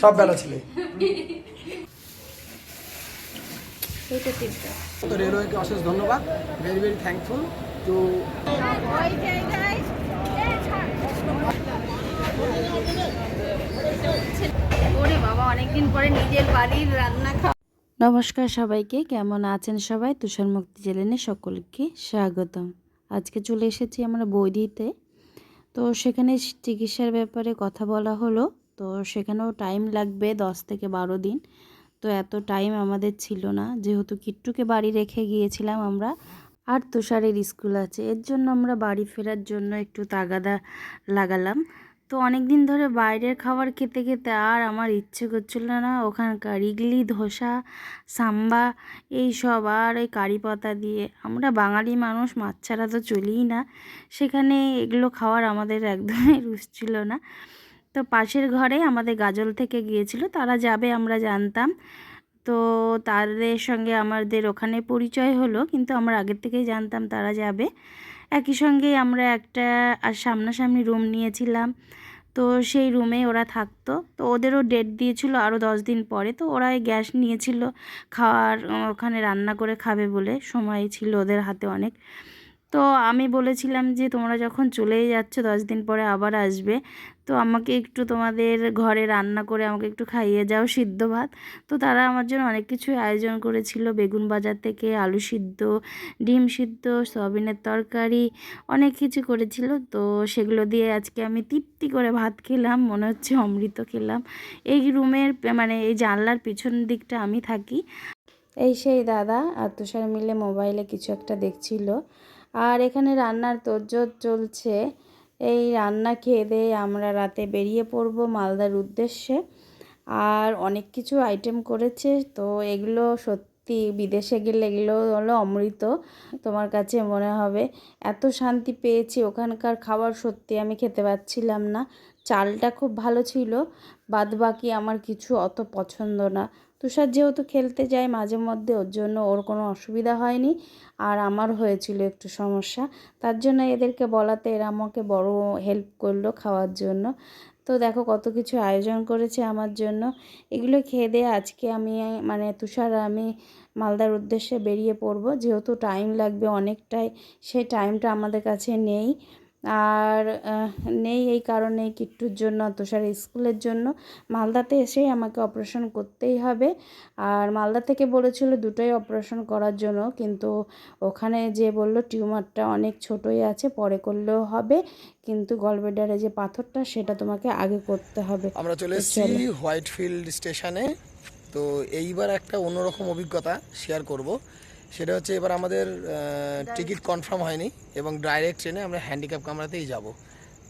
সব বেলা ছিলে। তো রেলওয়েকে অশেষ ধন্যবাদ। ভেরি ভেরি থ্যাঙ্কফুল টু ওরে বাবা অনেকদিন পরে নিজের বাড়ির রান্না খাওয়া। নমস্কার সবাইকে কেমন আছেন সবাই? তুষার মুক্তি চ্যানেলে সকলকে স্বাগতম। আজকে চলে এসেছি আমরা বৈদিতে তো সেখানে চিকিৎসার ব্যাপারে কথা বলা হলো। তো সেখানেও টাইম লাগবে দশ থেকে বারো দিন। তো এত টাইম আমাদের ছিল না। যেহেতু কিট্টুকে বাড়ি রেখে গিয়েছিলাম আমরা, আর তুষারের স্কুল আছে, এর জন্য আমরা বাড়ি ফেরার জন্য একটু তাগাদা লাগালাম। তো অনেক দিন ধরে বাইরের খাবার খেতে খেতে আর আমার ইচ্ছে করছিল না, ওখানকার ইডলি, ধোসা, সাম্বা, এই সব আর এই কারি পাতা দিয়ে। আমরা বাঙালি মানুষ, মাছ ছাড়া তো চলিই না। সেখানে এগুলো খাওয়ার আমাদের একদমই রুচ ছিল না। তো পাশের ঘরে আমাদের গাজল থেকে গিয়েছিল, তারা যাবে আমরা জানতাম। তো তাদের সঙ্গে আমাদের ওখানে পরিচয় হলো, কিন্তু আমরা আগের থেকেই জানতাম তারা যাবে। একই সঙ্গে আমরা একটা আর সামনাসামনি রুম নিয়েছিলাম, তো সেই রুমে ওরা থাকতো। তো ওদেরও ডেট দিয়েছিল আরও দশ দিন পরে, তো ওরা গ্যাস নিয়েছিল, খাওয়ার ওখানে রান্না করে খাবে বলে সময় ছিল ওদের হাতে অনেক। তো আমি বলেছিলাম যে তোমরা যখন চলেই যাচ্ছ, দশ দিন পরে আবার আসবে তো আমাকে একটু তোমাদের ঘরে রান্না করে আমাকে একটু খাইয়ে যাও সিদ্ধ ভাত। তো তারা আমার জন্য অনেক কিছুই আয়োজন করেছিল। বেগুন বাজার থেকে আলু সিদ্ধ, ডিম সিদ্ধ, সয়াবিনের তরকারি, অনেক কিছু করেছিল। তো সেগুলো দিয়ে আজকে আমি তৃপ্তি করে ভাত খেলাম, মনে হচ্ছে অমৃত খেলাম। এই রুমের মানে এই জানলার পিছন দিকটা আমি থাকি। এই সেই দাদা আর তুষার মিলে মোবাইলে কিছু একটা দেখছিল। আর এখানে রান্নার তোড়জোড় চলছে। এই রান্না খেয়ে দিয়ে আমরা রাতে বেরিয়ে পড়ব মালদার উদ্দেশ্যে। আর অনেক কিছু আইটেম করেছে। তো এগুলো সত্যি বিদেশে গেলে এগুলো হলো অমৃত। তোমার কাছে মনে হবে, এত শান্তি পেয়েছি। ওখানকার খাবার সত্যি আমি খেতে পাচ্ছিলাম না। চালটা খুব ভালো ছিল বাদ বাকি আমার কিছু অত পছন্দ না। তুষার যেহেতু খেলতে যায় মাঝে মধ্যে, ওর জন্য ওর কোনো অসুবিধা হয়নি। আর আমার হয়েছিল একটু সমস্যা। তার জন্য এদেরকে বলাতে এরা আমাকে বড় হেল্প করল খাওয়ার জন্য। তো দেখো কত কিছু আয়োজন করেছে আমার জন্য। এগুলো খেয়ে দিয়ে আজকে আমি মানে তুষার আমি মালদার উদ্দেশ্যে বেরিয়ে পড়ব। যেহেতু টাইম লাগবে অনেকটাই, সেই টাইমটা আমাদের কাছে নেই। আর নেই এই কারণে কিট্টুর জন্য আর তুষারের স্কুলের জন্য। মালদাতে এসেই আমাকে অপারেশন করতেই হবে। আর মালদা থেকে বলেছিল দুটোই অপারেশন করার জন্য। কিন্তু ওখানে যে বলল টিউমারটা অনেক ছোটোই আছে পরে করলেও হবে। কিন্তু গলবেডারে যে পাথরটা সেটা তোমাকে আগে করতে হবে। আমরা চলে এসেছি। হোয়াইট ফিল্ড স্টেশনে। তো এইবার একটা অন্যরকম অভিজ্ঞতা শেয়ার করব। সেটা হচ্ছে এবার আমাদের টিকিট কনফার্ম হয়নি এবং ডাইরেক্ট ট্রেনে আমরা হ্যান্ডিক্যাপ কামরাতেই যাব।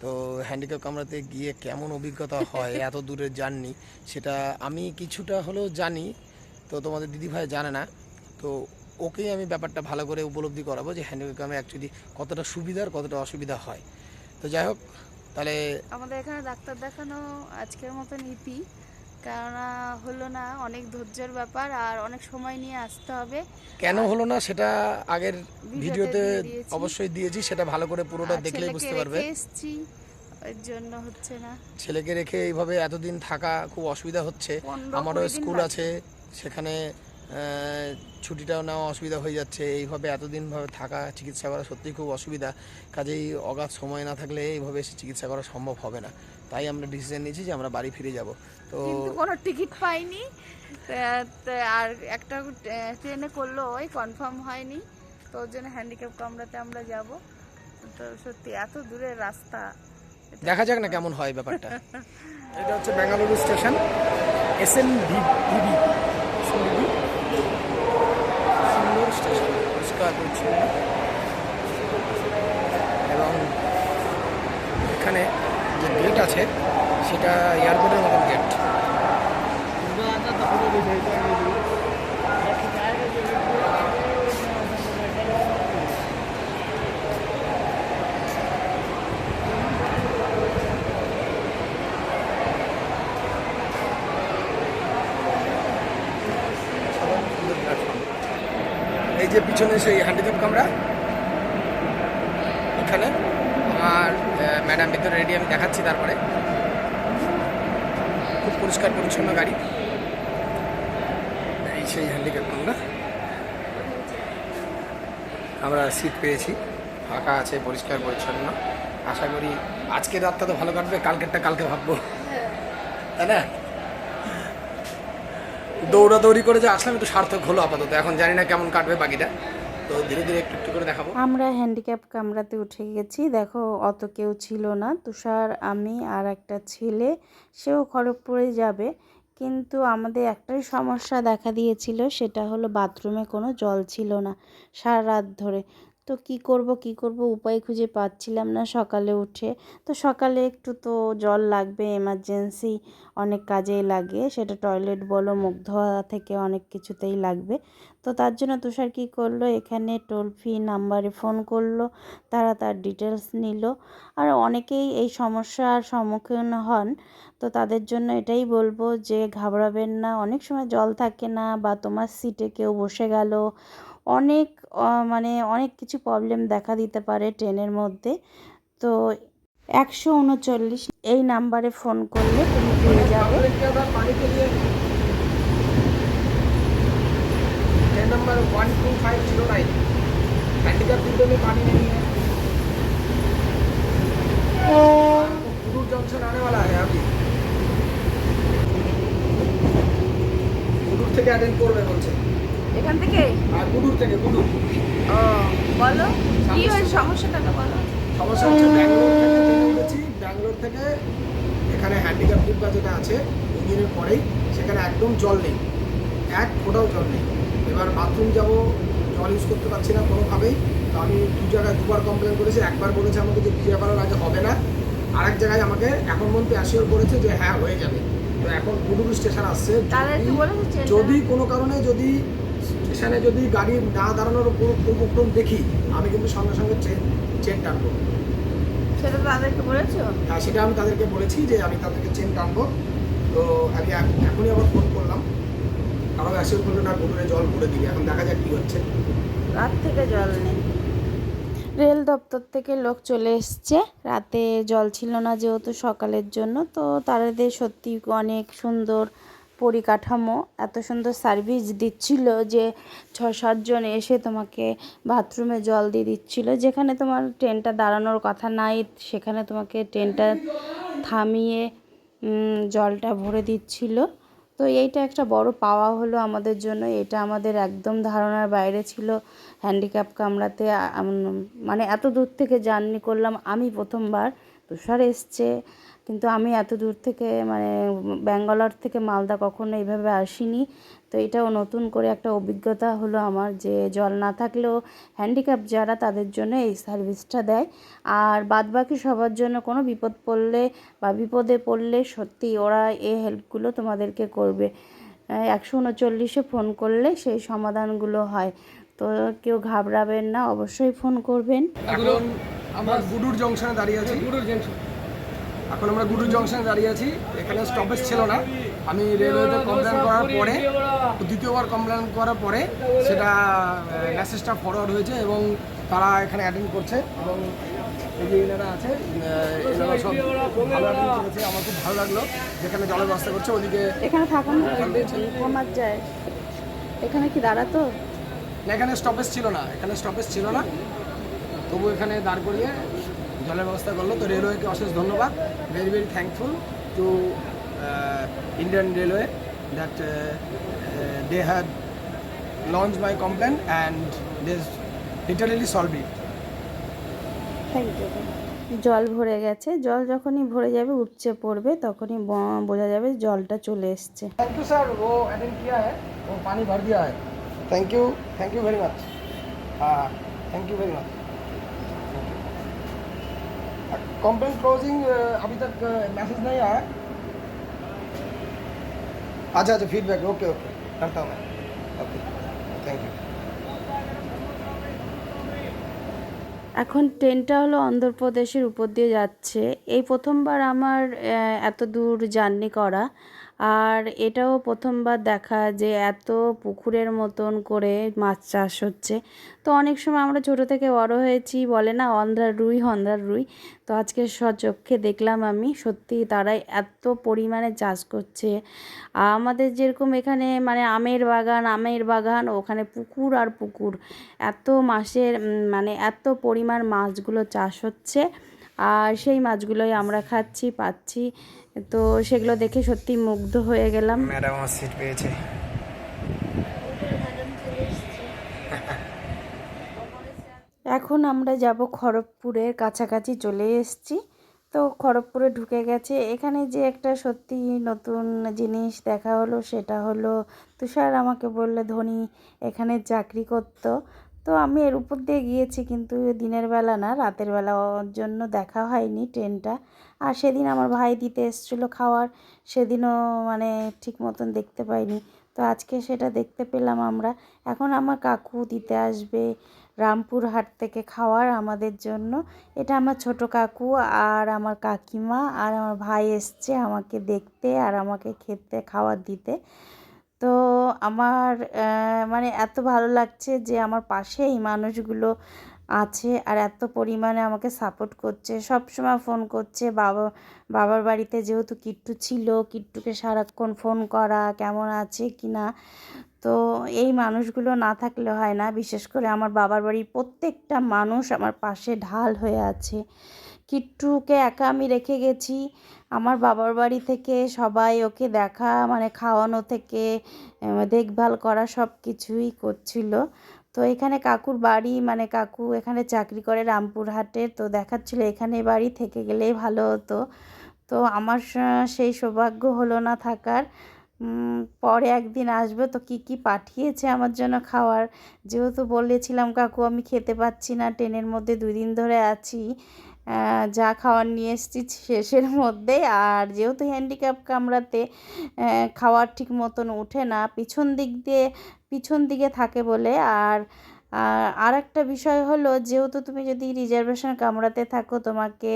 তো হ্যান্ডিক্যাপ কামরাতে গিয়ে কেমন অভিজ্ঞতা হয় এত দূরের জার্নি সেটা আমি কিছুটা হলেও জানি তো তোমাদের দিদিভাই জানে না। তো ওকেই আমি ব্যাপারটা ভালো করে উপলব্ধি করাবো যে হ্যান্ডিক্যাপ কামরা অ্যাকচুয়ালি কতটা সুবিধার কতটা অসুবিধা হয়। তো যাই হোক তাহলে আমাদের এখানে ডাক্তার দেখানো আজকের মতন ইতি কেননা হলো না অনেক ধৈর্যের ব্যাপার আর অনেক সময় নিয়ে আসতে হবে। কেন হলো না সেটা আগের ভিডিওতে। অবশ্যই দিয়েছি সেটা ভালো করে পুরোটা দেখলে দেখলেই বুঝতে পারবে। এসেছি ওর জন্য হচ্ছে না। ছেলেকে রেখে এইভাবে এতদিন থাকা খুব অসুবিধা হচ্ছে। আমারও স্কুল আছে সেখানে ছুটিটাও নেওয়া অসুবিধা হয়ে যাচ্ছে। এইভাবে এতদিন ভাবে থাকা চিকিৎসা করা সত্যিই খুব অসুবিধা। কাজেই অগাধ সময় না থাকলে এইভাবে এসে চিকিৎসা করা সম্ভব হবে না। তাই আমরা ডিসিশন নিয়েছি যে আমরা বাড়ি ফিরে যাব। তো কোনো টিকিট পাইনি। আর একটা ট্রেনে করল ওই কনফার্ম হয়নি। তো ওর জন্য হ্যান্ডিক্যাপ কামরাতে আমরা যাব। তো সত্যি এত দূরের রাস্তা। দেখা যাক না কেমন হয় ব্যাপারটা। এটা হচ্ছে Bengaluru station S N VB সুন্দর স্টেশন পরিষ্কার করছিলেন এবং এখানে যে গেট আছে সেটা এয়ারপোর্টের মতন গেট এই যে পিছনে সেই হ্যান্ডিক্যাপ কামরা এখানে। আর ম্যাডাম ভিতরে রেডি আমি দেখাচ্ছি তারপরে। খুব পরিষ্কার পরিচ্ছন্ন গাড়ি। এই সেই হ্যান্ডিক্যাপ আমরা আমরা সিট পেয়েছি। ফাঁকা আছে পরিষ্কার পরিচ্ছন্ন। আশা করি আজকের রাতটা তো ভালো কাটবে কালকেরটা কালকে ভাববো। তাই না? দৌড়াদৌড়ি করে যে আসলাম একটু সার্থক হলো আপাতত। এখন জানি না কেমন কাটবে বাকিটা। তো ধীরে ধীরে একটু একটু করে দেখাবো। আমরা হ্যান্ডিক্যাপ কামরাতে উঠে গেছি। দেখো, অত কেউ ছিল না। তুষার, আমি আর একটা ছেলে, সেও খড়গপুরে যাবে। কিন্তু আমাদের একটাই সমস্যা দেখা দিয়েছিল, সেটা হলো বাথরুমে কোনো জল ছিল না সারা রাত ধরে। তো কি করব কি করব? উপায় খুঁজে পাচ্ছিলাম না সকালে উঠে। তো সকালে একটু তো জল লাগবে এমার্জেন্সি অনেক কাজেই লাগে। সেটা টয়লেট বলো, মুখ ধোয়া থেকে অনেক কিছুতেই লাগবে। তো তার জন্য তুষার কী করল? এখানে টোল ফ্রি নাম্বারে ফোন করল, তারা তার ডিটেলস নিল। আর অনেকেই এই সমস্যার সম্মুখীন হন। তো তাদের জন্য এটাই বলব যে, ঘাবড়াবেন না। অনেক সময় জল থাকে না বা তোমার সিটে কেউ বসে গেল অনেক আহ, মানে অনেক কিছু প্রবলেম দেখা দিতে পারে ট্রেনের মধ্যে তো একশো উনচল্লিশ এই নাম্বারে ফোন করলে তুমি পেয়ে যাবে पानी के लिए train number one two five zero nine handicap window में पानी नहीं है गुडूर जंक्शन आने वाला है अभी গুডুর থেকে অ্যাটেন্ড করবে বলছে এখান থেকে? আর গুডুর থেকে গুডুর ও বলো কি হয় সমস্যাটা তো বলো। সমস্যা হচ্ছে ব্যাঙ্গালোর থেকে ব্যাঙ্গালোর থেকে এখানে হ্যান্ডিক্যাপ ডিব্বা যেটা আছে ইঞ্জিনের পরেই সেখানে একদম জল নেই। এক ফোঁটাও জল নেই। এবার বাথরুম যাব জল ইউজ করতে পারছি না কোনোভাবেই। তো আমি দু জায়গায় দুবার কমপ্লেন করেছি একবার বলেছে আমাকে যে বিয়ে করার আগে হবে না। আরেক জায়গায় আমাকে এখন পর্যন্ত অ্যাসিওর করেছে যে হ্যাঁ হয়ে যাবে। তো এখন গুডুরু স্টেশন আসছে? যদি কোনো কারণে যদি স্টেশনে যদি গাড়ি না দাঁড়ানোর কোনো উপক্রম দেখি আমি কিন্তু সঙ্গে সঙ্গে ট্রেন ট্রেন টানবো। সেটা তাদেরকে বলেছ? হ্যাঁ সেটা আমি তাদেরকে বলেছি যে আমি তাদেরকে চেন টানবো। তো আমি এখনই আবার ফোন করলাম। আরও অ্যাসিওর করল না গুডুরে জল করে দিবে। এখন দেখা যাক কী হচ্ছে। রাত থেকে জল নেই। রেল দপ্তর থেকে লোক চলে এসছে। রাতে জল ছিল না যেহেতু সকালের জন্য। তো তাদের সত্যি অনেক সুন্দর পরিকাঠামো এত সুন্দর সার্ভিস দিচ্ছিল যে ছ সাতজন এসে তোমাকে বাথরুমে জল দিয়ে দিচ্ছিল। যেখানে তোমার ট্রেনটা দাঁড়ানোর কথা নাই, সেখানে তোমাকে ট্রেনটা থামিয়ে জলটা ভরে দিচ্ছিল। তো এইটা একটা বড় পাওয়া হলো আমাদের জন্য। এটা আমাদের একদম ধারণার বাইরে ছিল হ্যান্ডিক্যাপ আম- মানে এত দূর থেকে জার্নি করলাম। আমি প্রথমবার তুষার এসছে। কিন্তু আমি এত দূর থেকে মানে ব্যাঙ্গালোর থেকে মালদা কখনো এইভাবে আসিনি। তো এটাও নতুন করে একটা অভিজ্ঞতা হলো আমার যে জল না থাকলেও হ্যান্ডিক্যাপ যারা তাদের জন্য এই সার্ভিসটা দেয়। আর বাদবাকি সবার জন্য কোনো বিপদ পড়লে বা বিপদে পড়লে সত্যি ওরা এই হেল্পগুলো তোমাদেরকে করবে। একশো উনচল্লিশে ফোন করলে সেই সমাধানগুলো হয়। তো কেউ ঘাবড়াবেন না অবশ্যই ফোন করবেন। এখন আমরা গুডুর জংশনে দাঁড়িয়ে আছি। গুডুর জংশন। এখন আমরা গুডুর জংশনে দাঁড়িয়ে আছি। এখানে স্টপেজ ছিল না। আমি রেলওয়েতে কমপ্লেন করার পরে দ্বিতীয়বার কমপ্লেন করার পরে সেটা মেসেজটা ফরওয়ার্ড হয়েছে এবং তারা এখানে অ্যাটেন্ড করছে এবং এই যে এনারা আছে এনারা সব ভালো অ্যাটেন্ড করেছে। আমার খুব ভালো লাগল যেখানে জলের ব্যবস্থা করছে ওদিকে এখানে থাকুন। কমার যায়। এখানে কি দাঁড়াতো? না এখানে স্টপেজ ছিল না। এখানে স্টপেজ ছিল না। তবু এখানে দাঁড় করিয়ে জলের ব্যবস্থা করল। তো রেলওয়েকে অশেষ ধন্যবাদ। Very very thankful to Indian railway that they had launch my complain and they literally solve it thank you জল ভরে গেছে। জল যখনই ভরে যাবে উপচে পড়বে তখনই বোঝা যাবে জলটা চলে এসছে। থ্যাংক ইউ স্যার ও অ্যাটেন্ড কি হ্যাঁ ও পানি ভর দিয়া হয় thank you thank you very much হ্যাঁ thank you very much complain closing अभी तक मैसेज नहीं आया अच्छा अच्छा फीडबैक ओके ओके करता हूँ मैं ओके थैंक यू এখন ট্রেনটা হলো অন্ধ্রপ্রদেশের উপর দিয়ে যাচ্ছে এই প্রথমবার আমার আহ, এত দূর জার্নি করা আর এটাও প্রথমবার দেখা যে এত পুকুরের মতন করে মাছ চাষ হচ্ছে। তো অনেক সময় আমরা ছোট থেকে বড় হয়েছি, বলে না অন্ধ্রার রুই হন্ধ্রার রুই। তো আজকে সচক্ষে দেখলাম আমি, সত্যি তারাই এত পরিমাণে চাষ করছে। আমাদের যেরকম এখানে মানে আমের বাগান আমের বাগান, ওখানে পুকুর আর পুকুর। এত মাসের মানে এত পরিমাণ মাছগুলো চাষ হচ্ছে। আর সেই মাছগুলোই আমরা খাচ্ছি, পাচ্ছি। তো সেগুলো দেখে সত্যি মুগ্ধ হয়ে গেলাম। ম্যাডাম আমার সিট পেয়েছে। এখন আমরা যাব খড়গপুরের কাছাকাছি চলে এসেছি। তো খড়গপুরে ঢুকে গেছে। এখানে যে একটা সত্যি নতুন জিনিস দেখা হলো সেটা হলো তুষার আমাকে বললে ধনী এখানে চাকরি করতো। তো আমি এর উপর দিয়ে গিয়েছি, কিন্তু দিনের বেলা না, রাতের বেলা জন্য দেখা হয়নি ট্রেনটা। আর সেদিন আমার ভাই দিতে এসেছিল খাওয়ার, সেদিনও মানে ঠিক মতন দেখতে পাইনি। তো আজকে সেটা দেখতে পেলাম আমরা। এখন আমার কাকু দিতে আসবে রামপুরহাট থেকে খাওয়ার আমাদের জন্য। এটা আমার ছোট কাকু আর আমার কাকিমা আর আমার ভাই এসছে আমাকে দেখতে আর আমাকে খেতে, খাওয়ার দিতে। তো আমার মানে এত ভালো লাগছে যে আমার পাশে এই মানুষগুলো আছে আর এত পরিমাণে আমাকে সাপোর্ট করছে। সব সময় ফোন করছে, বাবা, বাবার বাড়িতে যেহেতু কিট্টু ছিল, কিট্টুকে সারাক্ষণ ফোন করা, কেমন আছে কি না? তো এই মানুষগুলো না থাকলে হয় না। বিশেষ করে আমার বাবার বাড়ির প্রত্যেকটা মানুষ আমার পাশে ঢাল হয়ে আছে। কিট্টুকে একা আমি রেখে গেছি। আমার বাবার বাড়ি থেকে সবাই ওকে দেখা মানে খাওয়ানো থেকে দেখভাল করা সব কিছুই করছিল। তো এখানে কাকুর বাড়ি মানে কাকু এখানে চাকরি করে রামপুরহাটে, তো দেখাচ্ছিল এখানে বাড়ি থেকে গেলেই ভালো হতো। তো আমার সেই সৌভাগ্য হলো না থাকার। পরে একদিন আসবে তো কি কি পাঠিয়েছে আমার জন্য খাওয়ার? যেহেতু বলেছিলাম, কাকু আমি খেতে পাচ্ছি না, ট্রেনের মধ্যে দুই দিন ধরে আছি। যা খাওয়ার নিয়ে এসেছি শেষের মধ্যে। আর যেহেতু হ্যান্ডিক্যাপ কামড়াতে খাওয়ার ঠিক মতন ওঠে না, পিছন দিক দিয়ে, পিছন দিকে থাকে বলে। আর আর একটা বিষয় হলো, যেহেতু তুমি যদি রিজার্ভেশন কামড়াতে থাকো, তোমাকে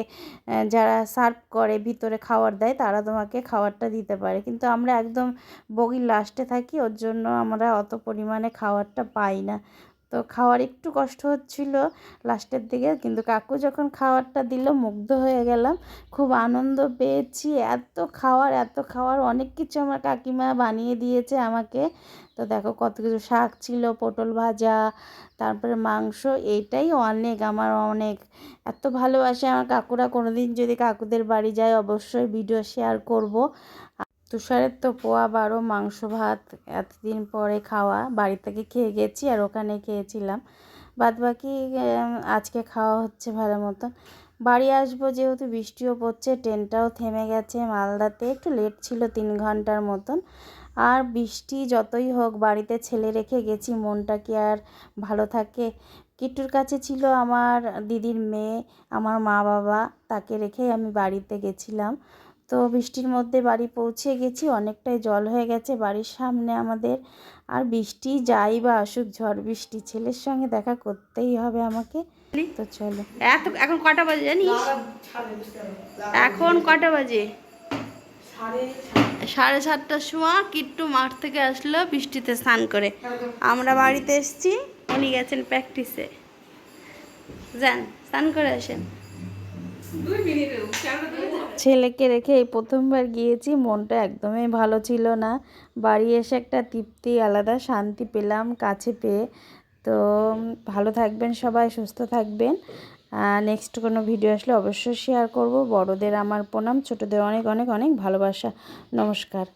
যারা সার্ভ করে, ভিতরে খাবার দেয়, তারা তোমাকে খাবারটা দিতে পারে। কিন্তু আমরা একদম বগির লাস্টে থাকি, ওর জন্য আমরা অত পরিমাণে খাবারটা পাই না। তো খাওয়ার একটু কষ্ট হচ্ছিল লাস্টের দিকে। কিন্তু কাকু যখন খাবারটা দিল, মুগ্ধ হয়ে গেলাম। খুব আনন্দ পেয়েছি। এত খাওয়ার এত খাওয়ার, অনেক কিছু আমার কাকিমা বানিয়ে দিয়েছে আমাকে। তো দেখো কত কিছু, শাক ছিল, পটল ভাজা, তারপরে মাংস এইটাই অনেক, আমার অনেক। এত ভালোবাসে আমার কাকুরা। কোনোদিন যদি কাকুদের বাড়ি যায়, অবশ্যই ভিডিও শেয়ার করব। তুষারের তো পোয়া বারো, মাংস, ভাত এতদিন পরে খাওয়া, বাড়ি থেকে খেয়ে গেছি আর ওখানে খেয়েছিলাম। বাদ বাকি আজকে খাওয়া হচ্ছে ভালো মতন। বাড়ি আসব যেহেতু বৃষ্টিও পড়ছে, ট্রেনটাও থেমে গেছে মালদাতে, একটু লেট ছিল তিন ঘণ্টার মতন। আর বৃষ্টি যতই হোক, বাড়িতে ছেলে রেখে গেছি, মনটা কি আর ভালো থাকে? কিট্টুর কাছে ছিল আমার দিদির মেয়ে, আমার মা বাবা তাকে রেখেই আমি বাড়িতে গেছিলাম। তো বৃষ্টির মধ্যে বাড়ি পৌঁছে গেছি অনেকটাই জল হয়ে গেছে বাড়ির সামনে আমাদের। আর বৃষ্টি যাই বা আসুক ঝড় বৃষ্টি ছেলের সঙ্গে দেখা করতেই হবে আমাকে। তো চলো। এত এখন কটা বাজে জানিস? এখন কটা বাজে? সাড়ে সাতটার সময় কিট্টু মাঠ থেকে আসলো বৃষ্টিতে স্নান করে। আমরা বাড়িতে এসেছি উনি গেছেন প্র্যাকটিসে যান স্নান করে আসেন। ছেলেকে রেখে এই প্রথমবার গিয়েছি, মনটা একদমই ভালো ছিল না। বাড়ি এসে একটা তৃপ্তি, আলাদা শান্তি পেলাম কাছে পেয়ে। তো ভালো থাকবেন সবাই, সুস্থ থাকবেন। নেক্সট কোনো ভিডিও আসলে অবশ্যই শেয়ার করব। বড়দের আমার প্রণাম, ছোটদের অনেক অনেক অনেক ভালোবাসা। নমস্কার।